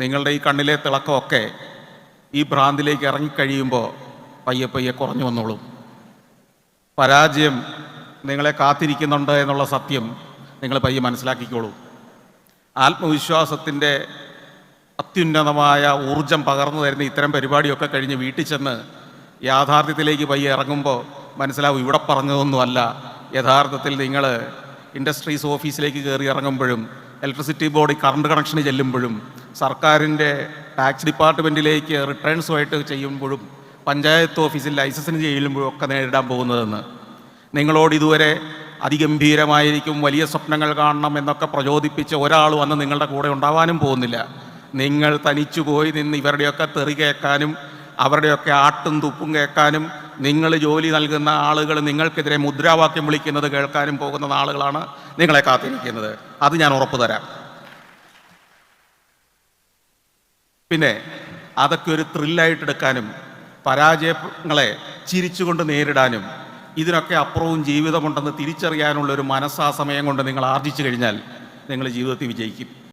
നിങ്ങളുടെ ഈ കണ്ണിലെ തിളക്കമൊക്കെ ഈ ഭ്രാന്തിലേക്ക് ഇറങ്ങിക്കഴിയുമ്പോൾ പയ്യെ പയ്യെ കുറഞ്ഞു വന്നോളും. പരാജയം നിങ്ങളെ കാത്തിരിക്കുന്നുണ്ട് എന്നുള്ള സത്യം നിങ്ങൾ പയ്യെ മനസ്സിലാക്കിക്കോളൂ. ആത്മവിശ്വാസത്തിന്റെ അത്യുന്നതമായ ഊർജം പകർന്നു തരുന്ന ഇത്തരം പരിപാടിയൊക്കെ കഴിഞ്ഞ് വീട്ടിൽ ചെന്ന് യാഥാർത്ഥ്യത്തിലേക്ക് പയ്യെ ഇറങ്ങുമ്പോൾ മനസ്സിലാവും ഇവിടെ പറഞ്ഞതൊന്നുമല്ല. യഥാർത്ഥത്തിൽ നിങ്ങൾ ഇൻഡസ്ട്രീസ് ഓഫീസിലേക്ക് കയറി ഇറങ്ങുമ്പോഴും ഇലക്ട്രിസിറ്റി ബോർഡ് കറണ്ട് കണക്ഷന് ചെല്ലുമ്പോഴും സർക്കാരിന്റെ ടാക്സ് ഡിപ്പാർട്ട്മെന്റിലേക്ക് റിട്ടേൺസുമായിട്ട് ചെയ്യുമ്പോഴും പഞ്ചായത്ത് ഓഫീസിൽ ലൈസൻസിന് ചെയ്യുമ്പോഴും ഒക്കെ നേരിടാൻ പോകുന്നതെന്ന്. നിങ്ങളോട് ഇതുവരെ അതിഗംഭീരമായിരിക്കും വലിയ സ്വപ്നങ്ങൾ കാണണം എന്നൊക്കെ പ്രചോദിപ്പിച്ച ഒരാൾ വന്ന് നിങ്ങളുടെ കൂടെ ഉണ്ടാവാനും പോകുന്നില്ല. നിങ്ങൾ തനിച്ചു പോയി നിന്ന് ഇവരുടെയൊക്കെ തെറി കേൾക്കാനും അവരുടെയൊക്കെ ആട്ടും തുപ്പും കേൾക്കാനും നിങ്ങൾ ജോലി നൽകുന്ന ആളുകൾ നിങ്ങൾക്കെതിരെ മുദ്രാവാക്യം വിളിക്കുന്നത് കേൾക്കാനും പോകുന്ന ആളുകളാണ് നിങ്ങളെ കാത്തിരിക്കുന്നത്. അത് ഞാൻ ഉറപ്പു തരാം പിന്നെ അതൊക്കെ ഒരു ത്രില്ലായിട്ട് എടുക്കാനും പരാജയങ്ങളെ ചിരിച്ചുകൊണ്ട് നേരിടാനും ഇതിനൊക്കെ അപ്പുറവും ജീവിതമുണ്ടെന്ന് തിരിച്ചറിയാനുള്ള ഒരു മനസ്സാ സമയം കൊണ്ട് നിങ്ങൾ ആർജിച്ചു കഴിഞ്ഞാൽ നിങ്ങൾ ജീവിതത്തിൽ വിജയിക്കും.